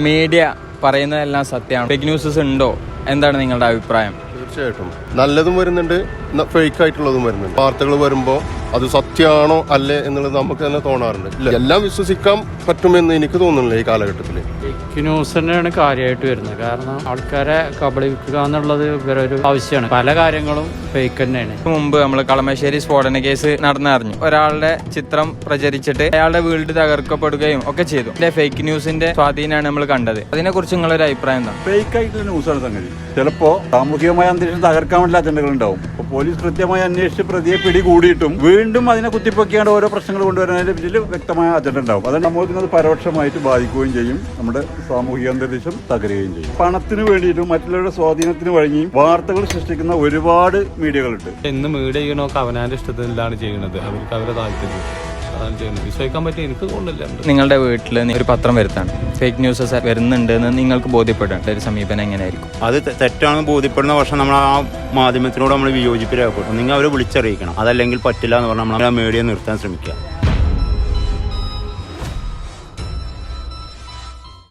Media പറയുന്നതെല്ലാം സത്യമാണ്. Fake newses ഉണ്ടോ? എന്താണ് നിങ്ങളുടെ അഭിപ്രായം? തീർച്ചയായിട്ടും. നല്ലതും വരുന്നുണ്ട് ഫേക്ക് ആയിട്ടുള്ളതും വരുന്നുണ്ട്. വാർത്തകൾ വരുമ്പോൾ അത് സത്യമാണോ അല്ലേ എന്നുള്ളത് നമുക്ക് തന്നെ തോന്നാറുണ്ട്. എല്ലാം വിശ്വസിക്കാൻ പറ്റുമെന്ന് എനിക്ക് തോന്നുന്നില്ല ഈ കാലഘട്ടത്തിൽ ഫേക്ക് ന്യൂസ് തന്നെയാണ് കാര്യമായിട്ട് വരുന്നത്. കാരണം ആൾക്കാരെ കബളിപ്പിക്കുക എന്നുള്ളത് ഇവരൊരു ഒരു ആവശ്യമാണ്. പല കാര്യങ്ങളും ഫേക്ക് തന്നെയാണ്. മുമ്പ് നമ്മൾ കളമശ്ശേരി സ്ഫോടന കേസ് നടന്നറിഞ്ഞു. ഒരാളുടെ ചിത്രം പ്രചരിച്ചിട്ട് അയാളുടെ വീട് തകർക്കപ്പെടുകയും ഒക്കെ ചെയ്തു. ഫേക്ക് ന്യൂസിന്റെ സ്വാധീനമാണ് നമ്മൾ കണ്ടത്. അതിനെ കുറിച്ച് നിങ്ങളൊരു അഭിപ്രായം എന്താ ഫേക്ക് ആയിട്ടുള്ള ന്യൂസാണ് സംഗതി. ചിലപ്പോ സാമൂഹികമായ അന്തരീക്ഷം തകർക്കാൻ വേണ്ടി അജണ്ടകൾ ഉണ്ടാവും പോലീസ് കൃത്യമായി അന്വേഷിച്ച് പ്രതിയെ പിടികൂടിയിട്ടും വീണ്ടും അതിനെ കുത്തിപ്പൊക്കിയാണ് ഓരോ പ്രശ്നങ്ങൾ കൊണ്ടുവരുന്നതിന്റെ പിന്നിൽ വ്യക്തമായ അജണ്ട ഉണ്ടാവും. അത് അത് പരോക്ഷമായിട്ട് ബാധിക്കുകയും ചെയ്യും. നമ്മുടെ സാമൂഹിക അന്തരീക്ഷം തകരുകയും ചെയ്യും. പണത്തിന് വേണ്ടിയിട്ടും മറ്റുള്ളവരുടെ സ്വാധീനത്തിന് വഴങ്ങിയും വാർത്തകൾ സൃഷ്ടിക്കുന്ന ഒരുപാട് മീഡിയകളുണ്ട്. എന്ന് മീഡിയ ചെയ്യണമൊക്കെ അവനാന്റെ ഇഷ്ടത്തിലാണ് ചെയ്യുന്നത്. അവർക്ക് അവരുടെ താല്പര്യം. വിശ്വസിക്കാൻ എനിക്ക് നിങ്ങളുടെ വീട്ടിൽ ഒരു പത്രം വരുത്താണ്. ഫേക്ക് ന്യൂസസ് വരുന്നുണ്ട് എന്ന് നിങ്ങൾക്ക് ബോധ്യപ്പെടേണ്ട ഒരു സമീപനം എങ്ങനെയായിരിക്കും? അത് തെറ്റാണെന്ന് ബോധ്യപ്പെടുന്ന പക്ഷേ നമ്മൾ ആ മാധ്യമത്തിനോട് നമ്മൾ വിയോജിപ്പ് രേഖപ്പെടും നിങ്ങൾ അവരെ വിളിച്ചറിയിക്കണം. അതല്ലെങ്കിൽ പറ്റില്ല എന്ന് പറഞ്ഞാൽ നമ്മൾ ആ മീഡിയ നിർത്താൻ ശ്രമിക്കുക.